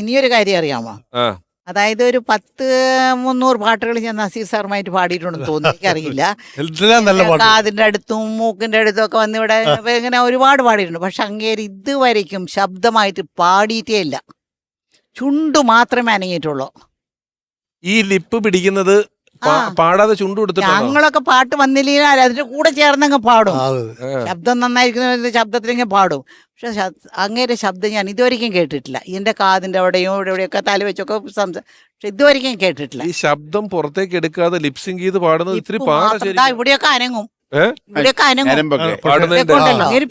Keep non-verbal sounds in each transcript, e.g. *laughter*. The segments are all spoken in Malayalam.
ഇനിയൊരു കാര്യം അറിയാമോ? അതായത് ഒരു പത്ത് മുന്നൂറ് പാട്ടുകൾ ഞാൻ നസീർ സാറുമായിട്ട് പാടിയിട്ടുണ്ടെന്ന് തോന്നുന്നു. എനിക്കറിയില്ല അതിന്റെ അടുത്തും മൂക്കിന്റെ അടുത്തും ഒക്കെ വന്ന് ഇവിടെ ഇങ്ങനെ ഒരുപാട് പാടിയിട്ടുണ്ട്. പക്ഷെ അങ്ങേര് ഇതുവരയ്ക്കും ശബ്ദമായിട്ട് പാടിയിട്ടേ ഇല്ല. ചുണ്ടു മാത്രമേ അനങ്ങിയിട്ടുള്ളൂ. ഈ ലിപ്പ് പിടിക്കുന്നത്. പാടാതെ ചുണ്ടു കൊടുത്തിട്ടാണോ ഞങ്ങളൊക്കെ പാട്ട് വന്നില്ലെങ്കിൽ അതിന്റെ കൂടെ ചേർന്നങ്ങ് പാടും. ശബ്ദം നന്നായിരിക്കുന്ന ശബ്ദത്തിലെങ്കിൽ പാടും. പക്ഷെ അങ്ങേരെ ശബ്ദം ഞാൻ ഇതുവരെയും കേട്ടിട്ടില്ല. എന്റെ കാതിന്റെ അവിടെയും ഇവിടെ ഇവിടെയൊക്കെ തല വെച്ചൊക്കെ സംസാ പക്ഷെ ഇതുവരെയും കേട്ടിട്ടില്ല. ഈ ശബ്ദം പുറത്തേക്ക് എടുക്കാതെ ലിപ്സിംഗ് ചെയ്ത് പാടുന്നത് ഇത്തിരി പാടാ ഇവിടെയൊക്കെ അനങ്ങും.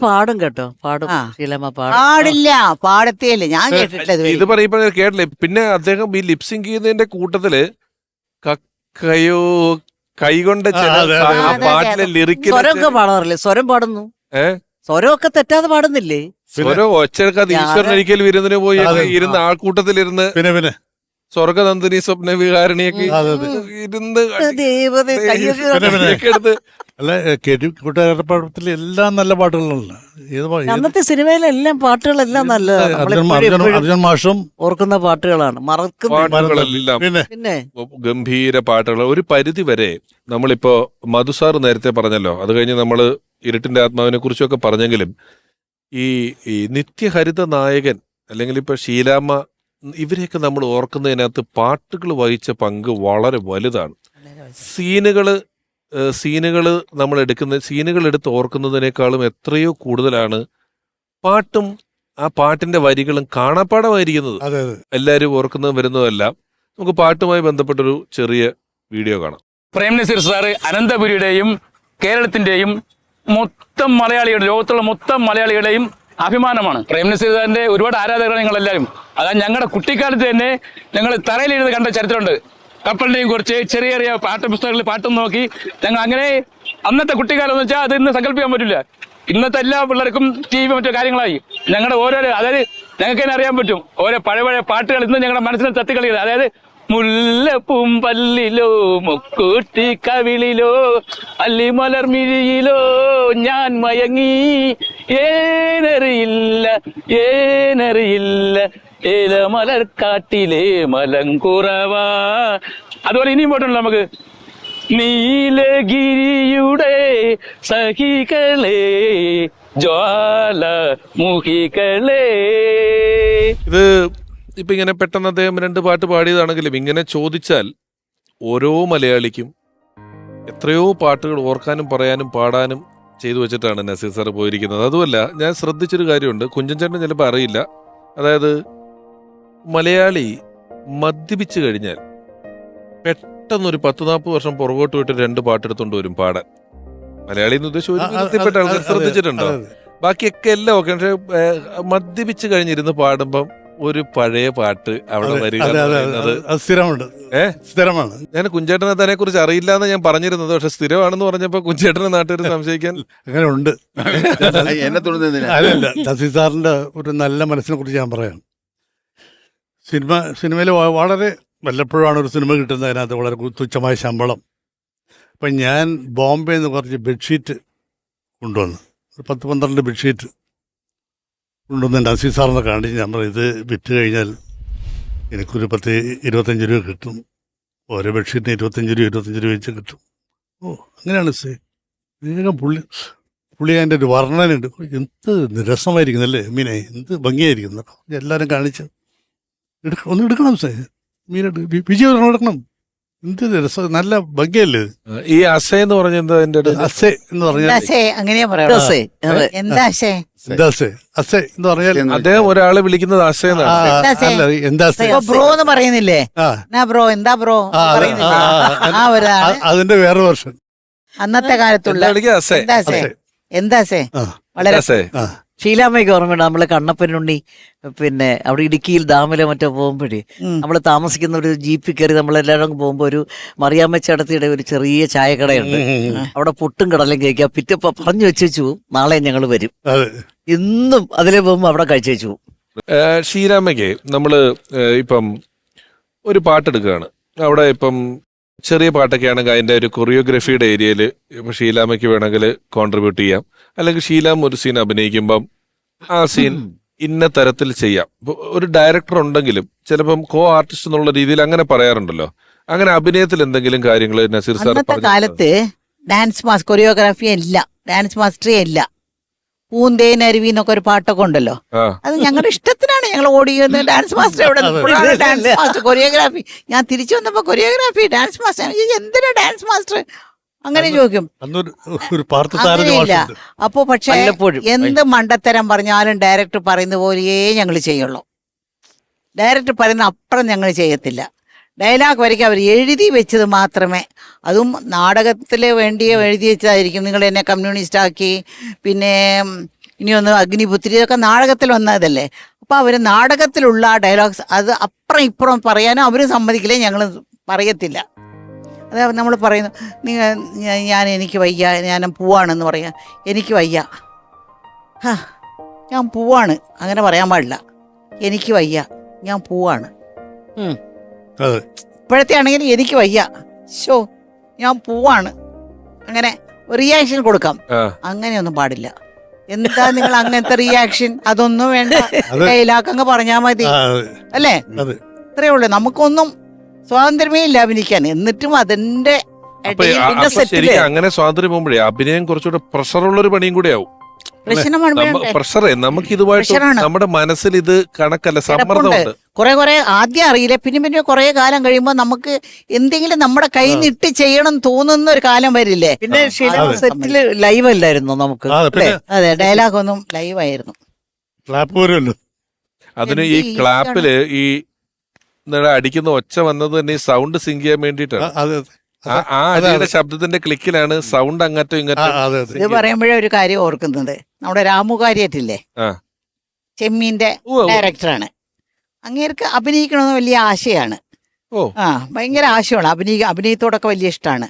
പാടും കേട്ടോ. പാടും. പാടില്ല. പാടത്തേയില്ല ഞാൻ കേട്ടിട്ടില്ല ഇത് പറയുമ്പോ കേട്ടില്ലേ. പിന്നെ അദ്ദേഹം ഈ ലിപ്സിംഗ് ചെയ്യുന്നതിന്റെ കൂട്ടത്തിൽ കക്കയോ കൈകൊണ്ട് ചില ആ. പാട്ടിലെ ലിറിക്കിൽ സ്വരമൊക്കെ പാടാറില്ലേ സ്വരം പാടുന്നു ഏഹ് സ്വരമൊക്കെ തെറ്റാതെ പാടുന്നില്ലേ സ്വരം ഒച്ചെടുക്കാതെ ഞാൻ- ഈശ്വരൻ ഒരിക്കൽ വിരുന്നിന് പോയി അതെ. ഇരുന്ന് ആൾക്കൂട്ടത്തിലിരുന്ന് പിന്നെ പിന്നെ സ്വർഗനന്ദിനി സ്വപ്ന വികാരണിയൊക്കെ. ഇരുന്ന് ദൈവത കയ്യൊക്കെ പിന്നെ, പിന്നെ. കൈയൊക്കെ എടുത്ത് അല്ല കെടി കൂട്ടുകാരപ്പടത്തിൽ എല്ലാം നല്ല പാട്ടുകളാണ് ഏത് പാ- ഏത് അന്നത്തെ സിനിമയിലെല്ലാം പാട്ടുകളെല്ലാം നല്ല അർജുൻ മാഷും ഓർക്കുന്ന പാട്ടുകളാണ്. മറക്കുന്ന പിന്നെ? ഗംഭീര പാട്ടുകൾ. ഒരു പരിധി വരെ നമ്മളിപ്പോ മധുസാർ നേരത്തെ പറഞ്ഞല്ലോ. അത് കഴിഞ്ഞ് നമ്മൾ ഇരുട്ടിന്റെ ആത്മാവിനെ കുറിച്ചൊക്കെ പറഞ്ഞെങ്കിലും ഈ ഈ നിത്യഹരിത നായകൻ അല്ലെങ്കിൽ ഇപ്പൊ ഷീലാമ്മ ഇവരെയൊക്കെ നമ്മൾ ഓർക്കുന്നതിനകത്ത് പാട്ടുകൾ വഹിച്ച പങ്ക് വളരെ വലുതാണ്. സീനുകൾ ഏഹ് സീനുകൾ നമ്മൾ എടുക്കുന്ന സീനുകൾ എടുത്ത് ഓർക്കുന്നതിനേക്കാളും എത്രയോ കൂടുതലാണ് പാട്ടും ആ പാട്ടിന്റെ വരികളും കാണാപ്പാടമായിരിക്കുന്നത് അതെ അതെ. എല്ലാവരും ഓർക്കുന്നതും വരുന്നതെല്ലാം നമുക്ക് പാട്ടുമായി ബന്ധപ്പെട്ടൊരു ചെറിയ വീഡിയോ കാണാം. പ്രേം നസീർ സാറ് അനന്തപുരിയുടെയും കേരളത്തിന്റെയും മൊത്തം മലയാളികളുടെ ലോകത്തുള്ള മൊത്തം മലയാളികളുടെയും അഭിമാനമാണ്. പ്രേം നസീർ സാറിന്റെ ഒരുപാട് ആരാധകരാണ് ഞങ്ങൾ എല്ലാവരും അതാ ഞങ്ങളുടെ കുട്ടിക്കാലത്ത് തന്നെ ഞങ്ങൾ തറയിലിരുന്ന് കണ്ട ചരിത്രമുണ്ട്. കപ്പലിന്റെയും കുറിച്ച് ചെറിയ ചെറിയ പാഠപുസ്തകങ്ങളിൽ പാട്ടും നോക്കി. ഞങ്ങൾ അങ്ങനെ അന്നത്തെ കുട്ടിക്കാലം എന്ന് വെച്ചാൽ അത് ഇന്ന് സങ്കല്പിക്കാൻ പറ്റില്ല. ഇന്നത്തെ എല്ലാ പിള്ളേർക്കും ടി വി മറ്റു കാര്യങ്ങളായി. ഞങ്ങളുടെ ഓരോരോ അതായത് ഞങ്ങൾക്ക് തന്നെ അറിയാൻ പറ്റും. ഓരോ പഴയ പഴയ പാട്ടുകൾ ഇന്ന് ഞങ്ങളുടെ മനസ്സിൽ തത്തിക്കളിയത് അതായത് മുല്ലപ്പും പല്ലിലോ മുക്കൂട്ടി കവിളിലോ അല്ലിമലർമിഴിയിലോ ഞാൻ മയങ്ങി. ഏനറിയില്ല ഏനറിയില്ല ഏലമലർക്കാട്ടിലെ കുറവാ. അതുപോലെ ഇനിയും പോയിട്ടുണ്ടല്ലോ നമുക്ക്. നീലഗിരിയുടെ സഹികളെ ജ്വാല മുഹികളെ ഇത് ഇപ്പൊ ഇങ്ങനെ പെട്ടെന്ന് അദ്ദേഹം രണ്ട് പാട്ട് പാടിയതാണെങ്കിലും ഇങ്ങനെ ചോദിച്ചാൽ ഓരോ മലയാളിക്കും എത്രയോ പാട്ടുകൾ ഓർക്കാനും പറയാനും പാടാനും ചെയ്തു വെച്ചിട്ടാണ് നസീർ സാർ പോയിരിക്കുന്നത്. അതുമല്ല ഞാൻ ശ്രദ്ധിച്ചൊരു കാര്യമുണ്ട്. കുഞ്ചൻ ചേട്ടൻ ചിലപ്പോൾ അറിയില്ല. അതായത് മലയാളി മദ്യപിച്ചു കഴിഞ്ഞാൽ പെട്ടെന്നൊരു പത്ത് നാൽപ്പത് വർഷം പുറകോട്ട് പോയിട്ട് രണ്ട് പാട്ടെടുത്തോണ്ട് വരും പാടാൻ. മലയാളി എന്ന് ഉദ്ദേശിച്ചു ആൾക്കാർ ശ്രദ്ധിച്ചിട്ടുണ്ടോ. ബാക്കിയൊക്കെ എല്ലാം ഓക്കെ പക്ഷെ മദ്യപിച്ചു കഴിഞ്ഞിരുന്ന് പാടുമ്പം ഒരു പഴയ പാട്ട് അവിടെ വരികയാണ് വരിക സ്ഥിരമുണ്ട്. സ്ഥിരമാണ്. ഞാൻ കുഞ്ചേട്ടനെ തന്നെ കുറിച്ച് അറിയില്ല എന്ന് ഞാൻ പറഞ്ഞിരുന്നത് പക്ഷെ സ്ഥിരമാണെന്ന് പറഞ്ഞപ്പോ കുഞ്ചേട്ടനെ നാട്ടുകാർ സംശയിക്കാൻ അങ്ങനെ ഉണ്ട് *laughs* എന്നെ അല്ലല്ല നസീർ സാറിന്റെ ഒരു നല്ല മനസ്സിനെ കുറിച്ച് ഞാൻ പറയാം സിനിമ സിനിമയിൽ വളരെ വല്ലപ്പോഴാണ് ഒരു സിനിമ കിട്ടുന്നത് അതിനകത്ത് വളരെ തുച്ഛമായ ശമ്പളം. അപ്പം ഞാൻ ബോംബെ നിന്ന് കുറച്ച് ബെഡ്ഷീറ്റ് കൊണ്ടുവന്നു. ഒരു പത്ത് പന്ത്രണ്ട് ബെഡ്ഷീറ്റ് കൊണ്ടുവന്ന് എന്റെ അസീസ് സാറിനെ കാണിച്ച് പറയും ഇത് വിറ്റ് കഴിഞ്ഞാൽ എനിക്കൊരു പത്ത് ഇരുപത്തഞ്ച് രൂപ കിട്ടും. ഓരോ ബെഡ്ഷീറ്റിന് ഇരുപത്തഞ്ച് രൂപ ഇരുപത്തഞ്ച് രൂപ വെച്ച് കിട്ടും. ഓ അങ്ങനെയാണ് സേ. വേഗം പുള്ളി പുള്ളി അതിന്റെ ഒരു വർണനുണ്ട് എന്ത് രസമായിരിക്കുന്നല്ലേ മീനെ എന്ത് ഭംഗിയായിരിക്കുന്നു. എല്ലാവരും കാണിച്ച് എടുക്ക ഒന്ന് എടുക്കണം സേ മീനെടു വിജയം ഒരെണ്ണം എടുക്കണം. എന്ത് രസം നല്ല ഭംഗിയല്ലേ ഈ അസേ എന്ന് പറഞ്ഞ എന്താ എന്റെ അസേ എന്ന് പറഞ്ഞാൽ അങ്ങനെയാ പറയാം. അതെ. എന്താശേ എന്താ അസേ? അസേ എന്ന് പറഞ്ഞാൽ അദ്ദേഹം ഒരാളെ വിളിക്കുന്നത് അസ എന്നാണ്. എന്താ എന്താ ബ്രോ എന്ന് പറയുന്നില്ലേ? ബ്രോ? എന്താ ബ്രോ? അതിന്റെ വേറെ വെർഷൻ അന്നത്തെ കാലത്തുള്ള എന്താ സേ അസേ. എന്താ അസേ? വളരെ ശീലാമ്മയ്ക്ക് ഓർമ്മയുണ്ട് നമ്മൾ കണ്ണപ്പനുണ്ണി പിന്നെ അവിടെ ഇടുക്കിയിൽ ഡാമിലെ മറ്റോ പോകുമ്പോഴേ. നമ്മൾ താമസിക്കുന്ന ഒരു ജീപ്പിൽ കയറി നമ്മളെല്ലാവരും പോകുമ്പോൾ ഒരു മറിയാമ്മ ചേട്ടത്തിയുടെ ഒരു ചെറിയ ചായക്കടയുണ്ട് അവിടെ പുട്ടും കടലും കഴിക്കാം പിറ്റപ്പ പറഞ്ഞു വെച്ചു നാളെ ഞങ്ങൾ വരും. ഇന്നും അതിലെ പോകുമ്പോൾ അവിടെ കഴിച്ചു വെച്ചു ഷീരാമ്മയ്ക്ക് നമ്മൾ ഇപ്പം ഒരു പാട്ടെടുക്കുകയാണ്. അവിടെ ഇപ്പം ചെറിയ പാട്ടൊക്കെയാണെങ്കിൽ അതിന്റെ ഒരു കൊറിയോഗ്രഫിയുടെ ഏരിയയിൽ ഇപ്പോൾ ഷീലാമയ്ക്ക് വേണമെങ്കിൽ കോൺട്രിബ്യൂട്ട് ചെയ്യാം. അല്ലെങ്കിൽ ഷീലാം ഒരു സീൻ അഭിനയിക്കുമ്പം ആ സീൻ ഇന്ന തരത്തിൽ ചെയ്യാം. ഒരു ഡയറക്ടർ ഉണ്ടെങ്കിലും ചിലപ്പം കോ ആർട്ടിസ്റ്റ് എന്നുള്ള രീതിയിൽ അങ്ങനെ പറയാറുണ്ടല്ലോ. അങ്ങനെ അഭിനയത്തിൽ എന്തെങ്കിലും കാര്യങ്ങൾ നസീർ സാർ അന്നത്തെ? കാലത്ത് ഡാൻസ് മാസ് കൊറിയോഗ്രാഫി ഇല്ല. ഡാൻസ് മാസ്റ്ററി ഇല്ല. പൂന്തേൻ അരുവി എന്നൊക്കെ ഒരു പാട്ടൊക്കെ ഉണ്ടല്ലോ. അത് ഞങ്ങളുടെ ഇഷ്ടത്തിനാണ് ഞങ്ങൾ ഓടിയത് ഡാൻസ് മാസ്റ്റർ എവിടെ? ഡാൻസ് മാസ്റ്റർ കൊറിയോഗ്രാഫി ഞാൻ തിരിച്ചു വന്നപ്പോ കൊറിയോഗ്രാഫി ഡാൻസ് മാസ്റ്റർ എന്തിനാ ഡാൻസ് മാസ്റ്റർ അങ്ങനെ ചോദിക്കും. അങ്ങനെയില്ല. അപ്പോ പക്ഷെ എന്ത് മണ്ടത്തരം പറഞ്ഞാലും ഡയറക്ടർ പറയുന്ന പോലെയേ ഞങ്ങൾ ചെയ്യുള്ളൂ. ഡയറക്ടർ പറയുന്ന അപ്പുറം ഞങ്ങൾ ചെയ്യത്തില്ല. ഡയലോഗ് വരയ്ക്ക് അവർ എഴുതി വെച്ചത് മാത്രമേ. അതും നാടകത്തിൽ വേണ്ടിയ എഴുതി വെച്ചതായിരിക്കും. നിങ്ങൾ എന്നെ കമ്മ്യൂണിസ്റ്റ് ആക്കി പിന്നെ ഇനിയൊന്ന് അഗ്നിപുത്രി ഇതൊക്കെ നാടകത്തിൽ വന്നതല്ലേ. അപ്പോൾ അവർ നാടകത്തിലുള്ള ഡയലോഗ്സ് അത് അപ്പുറം ഇപ്പുറം പറയാനും അവർ സമ്മതിക്കില്ല ഞങ്ങൾ പറയത്തില്ല. അത് നമ്മൾ പറയുന്നു നിങ്ങൾ ഞാൻ- എനിക്ക് വയ്യ ഞാൻ പോവാണെന്ന് പറയാം. എനിക്ക് വയ്യ. ഞാൻ പോവാണ്. അങ്ങനെ പറയാൻ പാടില്ല. എനിക്ക് വയ്യ ഞാൻ പോവാണ്. ഇപ്പോഴത്തെ ആണെങ്കിൽ എനിക്ക് വയ്യ. ഷോ ഞാൻ പോവാണ്. അങ്ങനെ റിയാക്ഷൻ കൊടുക്കാം. അങ്ങനെയൊന്നും പാടില്ല. എന്താ നിങ്ങൾ അങ്ങനത്തെ റിയാക്ഷൻ അതൊന്നും വേണ്ട. കയ്യിലാക്കങ്ങ് പറഞ്ഞാ മതി. അല്ലേ? ഇത്രേ ഇത്രയേ ഉള്ളൂ. നമുക്കൊന്നും സ്വാതന്ത്ര്യമേ ഇല്ല അഭിനയിക്കാൻ എന്നിട്ടും അതിന്റെ അങ്ങനെ സ്വാതന്ത്ര്യം പോകുമ്പോഴേ അഭിനയം കുറച്ചുകൂടെ പ്രഷറുള്ള ഒരു പണിയും കൂടെ ആവും? പ്രഷറേ നമുക്ക് ഇതുമായിട്ട് നമ്മുടെ മനസ്സിൽ ഇത് കണക്കല്ല സമ്മർദ്ദമുണ്ട്. കുറെ കുറെ ആദ്യം അറിയില്ല? പിന്നെ പിന്നെ കുറെ കാലം കഴിയുമ്പോൾ നമുക്ക് എന്തെങ്കിലും നമ്മുടെ കയ്യിൽ നിന്ന് ഇട്ട് ചെയ്യണം തോന്നുന്ന ഒരു കാലം വരില്ലേ? പിന്നെ സെറ്റിൽ ലൈവ് അല്ലായിരുന്നു നമുക്ക്? അതെ അതെ ഡയലോഗ് ഒന്നും ലൈവ് ആയിരുന്നു. അതിന് ഈ ക്ലാപ്പിൽ ഈ അടിക്കുന്ന ഒച്ച വന്നത് തന്നെ ഈ സൗണ്ട് സിങ്ക് ചെയ്യാൻ വേണ്ടിട്ടാണ് വേണ്ടിയിട്ടാണ് അതെ. ആ- ശബ്ദത്തിന്റെ ക്ലിക്കിലാണ് സൗണ്ട് അങ്ങറ്റോ ഇത് പറയുമ്പോഴേ ഒരു കാര്യം ഓർക്കുന്നത് നമ്മുടെ ആ. ചെമ്മീന്റെ. ഡയറക്ടറാണ്. അങ്ങേർക്ക് അഭിനയിക്കണമെന്ന് വലിയ ആശയാണ്. ഓ. ആ ഭയങ്കര ആശയമാണ് അഭിനയ അഭിനയത്തോടൊക്കെ വലിയ ഇഷ്ടമാണ്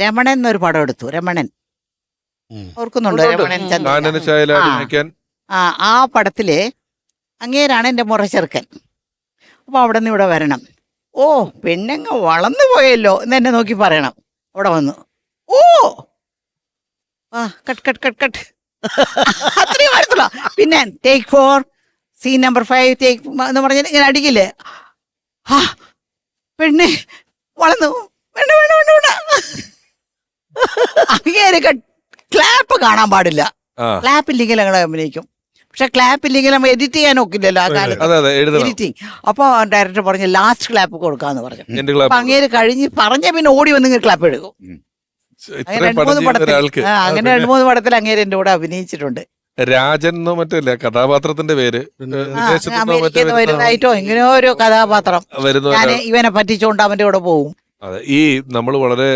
രമണൻ എന്നൊരു പടം എടുത്തു. രമണൻ. ഓർക്കുന്നുണ്ട്. രമണൻ ചന്ദ്രൻ? ആ. ആ പടത്തിൽ അങ്ങേരാണ് എന്റെ മുറച്ചെറുക്കൻ. അപ്പൊ അവിടെ നിന്ന് ഇവിടെ വരണം. ഓ പെണ്ണങ്ങ് വളർന്നു പോയല്ലോ എന്ന് എന്നെ നോക്കി പറയണം. അവിടെ വന്നു. ഓ! ആ കട്ട് കട്ട് കട്ട് കട്ട്. അത്രയും വരത്തില്ല പിന്നെ take four scene number five take എന്ന് പറഞ്ഞാൽ ഇങ്ങനെ അടിക്കില്ലേ? ആ പെണ്ണെ വളർന്നു. വേണ്ട വേണ്ട വേണ്ട വേണ്ട. അങ്ങേരൊക്കെ ക്ലാപ്പ് കാണാൻ പാടില്ല. ക്ലാപ്പ് ഇല്ലെങ്കിൽ ഞങ്ങളെ അഭിനയിക്കും. പക്ഷെ ക്ലാപ്പ് ഇല്ലെങ്കിൽ നമ്മൾ എഡിറ്റ് ചെയ്യാൻ ഒക്കില്ലല്ലോ ആ കാലത്ത്. അതെ അതെ എഡിറ്റിംഗ് അപ്പൊ ഡയറക്ടർ പറഞ്ഞു ലാസ്റ്റ് ക്ലാപ്പ് കൊടുക്കാന്ന് പറഞ്ഞു. അപ്പൊ അങ്ങേര് കഴിഞ്ഞ് പറഞ്ഞ പിന്നെ ഓടി വന്ന് ക്ലാപ്പ് എടുക്കും. അങ്ങനെ രണ്ടു മൂന്ന് പടത്തിൽ. അങ്ങനെ രണ്ട് മൂന്ന് പടത്തിൽ അങ്ങേര് എന്റെ കൂടെ അഭിനയിച്ചിട്ടുണ്ട്. രാജൻ എന്നോ മറ്റല്ല കഥാപാത്രത്തിന്റെ പേര്. വരുന്നതായിട്ടോ ഇങ്ങനെയോ ഒരു കഥാപാത്രം. വരുന്ന ഞാൻ ഇവനെ പറ്റിച്ചോണ്ട് അവന്റെ കൂടെ പോകും അതെ ഈ നമ്മൾ വളരെ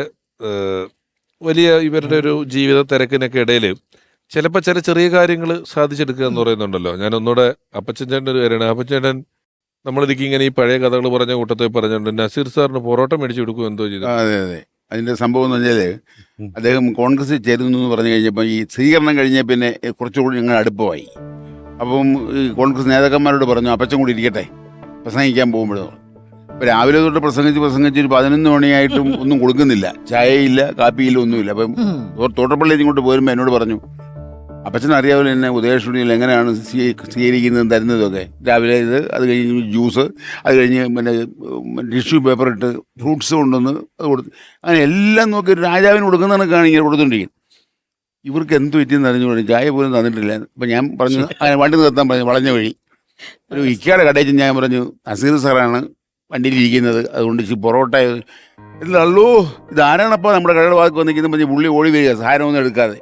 വലിയ ഇവരുടെ ഒരു ജീവിത തിരക്കിനൊക്കെ ഇടയിൽ ചിലപ്പോൾ ചില ചെറിയ കാര്യങ്ങൾ സാധിച്ചെടുക്കുക എന്ന് പറയുന്നുണ്ടല്ലോ. ഞാൻ ഒന്നുകൂടെ അപ്പച്ചൻ ചേട്ടന്റെ ഒരു കാര്യമാണ്. അപ്പച്ചൻ ചേട്ടൻ നമ്മളിതിക്ക് ഇങ്ങനെ ഈ പഴയ കഥകൾ പറഞ്ഞ കൂട്ടത്തിൽ പറഞ്ഞിട്ടുണ്ട് നസീർ സാറിന് പൊറോട്ട മേടിച്ചു കൊടുക്കും എന്തോ ചെയ്തു. അതെ അതെ. അതിന്റെ സംഭവം എന്ന് പറഞ്ഞാൽ അദ്ദേഹം കോൺഗ്രസിൽ ചേരുന്നു എന്ന് പറഞ്ഞു കഴിഞ്ഞപ്പോൾ ഈ സ്വീകരണം കഴിഞ്ഞ പിന്നെ കുറച്ചുകൂടി ഞങ്ങൾ അടുപ്പമായി. അപ്പം ഈ കോൺഗ്രസ് നേതാക്കന്മാരോട് പറഞ്ഞു അപ്പച്ചൻ കൂടി ഇരിക്കട്ടെ. പ്രസംഗിക്കാൻ പോകുമ്പോഴോ അപ്പോൾ രാവിലെ തൊട്ട് പ്രസംഗിച്ച് പ്രസംഗിച്ച് ഒരു പതിനൊന്ന് മണിയായിട്ടും ഒന്നും കൊടുക്കുന്നില്ല. ചായയില്ല കാപ്പിയില്ല ഒന്നുമില്ല. അപ്പം തോട്ടപ്പള്ളി തോട്ടപ്പള്ളിയിൽ ഇങ്ങോട്ട് പോരുമ്പോൾ എന്നോട് പറഞ്ഞു അപ്പച്ചൻ അറിയാവില്ല എന്നെ ഉദയ സ്റ്റുഡിയോയിൽ എങ്ങനെയാണ് സ്വീ- സ്വീകരിക്കുന്നതും തരുന്നതൊക്കെ. രാവിലെ ഇത് അത് കഴിഞ്ഞ് ജ്യൂസ് അത് കഴിഞ്ഞ് പിന്നെ ടിഷ്യൂ പേപ്പർ ഇട്ട് ഫ്രൂട്ട്സ് കൊണ്ടുവന്ന് അത് കൊടുത്ത് അങ്ങനെ എല്ലാം നോക്കി രാജാവിന് കൊടുക്കുന്ന കണക്കാണ് ഇങ്ങനെ കൊടുത്തുകൊണ്ടിരിക്കുന്നത് ഇവർക്ക് എന്ത് പറ്റിയെന്ന് പറഞ്ഞു ചായ പോലും തന്നിട്ടില്ല. അപ്പം ഞാൻ പറഞ്ഞു അങ്ങനെ വണ്ടി നിർത്താൻ പറഞ്ഞു വളഞ്ഞ വഴി. ഒരു ഇക്കയുടെ കടയിൽ ഞാൻ പറഞ്ഞു നസീർ സാറാണ് വണ്ടിയിലിരിക്കുന്നത് അതുകൊണ്ട് ഇച്ചിരി പൊറോട്ട ഇല്ലല്ലോ ഇതാരാണപ്പോൾ നമ്മുടെ കടയുടെ വാക്ക് വന്നിരിക്കുന്നത് പറഞ്ഞ് പുള്ളി ഓടി വരിക. സാധനമൊന്നും എടുക്കാതെ.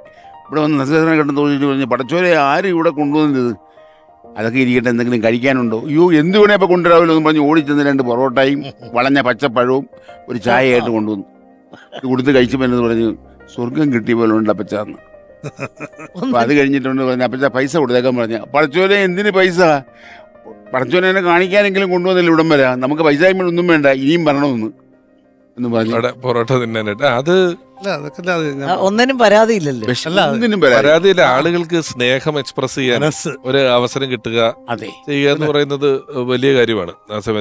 ഇവിടെ വന്ന് നസീറിനെ കണ്ടു തോന്നിയിട്ട് പറഞ്ഞു പടച്ചോരെ ആരും ഇവിടെ കൊണ്ടുവന്നത്? അതൊക്കെ ഇരിക്കട്ടെ എന്തെങ്കിലും കഴിക്കാനുണ്ടോ? അയ്യോ എന്ത് വേണേ അപ്പോൾ കൊണ്ടുവരാമല്ലോ എന്ന് പറഞ്ഞ് ഓടിച്ചെന്ന് രണ്ട് പൊറോട്ടയും വളഞ്ഞ പച്ചപ്പഴവും ഒരു ചായയായിട്ട് കൊണ്ടുവന്നു. ഇത് കൊടുത്ത് കഴിച്ചപ്പോൾ എന്ന് പറഞ്ഞു സ്വർഗം കിട്ടിയ പോലെ ഉണ്ട് അപ്പച്ചാന്ന്. അപ്പം അത് കഴിഞ്ഞിട്ടുണ്ട് പറഞ്ഞു അപ്പച്ച പൈസ കൊടുത്തേക്കാൻ പറഞ്ഞു. പടച്ചോനെ എന്തിന് പൈസ? പടച്ചോനെ എന്നെ കാണിക്കാനെങ്കിലും കൊണ്ടുവന്നില്ല ഇവിടം വരെ? നമുക്ക് പൈസ ഒന്നും വേണ്ട ഇനിയും വരണമെന്ന്. അവിടെ പൊറോട്ട തിന്നാനായിട്ട്. അത് ഒന്നിനും പരാതിയില്ലല്ലോ. പരാതിയില്ല. ആളുകൾക്ക് സ്നേഹം എക്സ്പ്രസ് ചെയ്യാൻ ഒരു അവസരം കിട്ടുക അതെ. ചെയ്യുക എന്ന് പറയുന്നത് വലിയ കാര്യമാണ്. ആ സമയത്ത്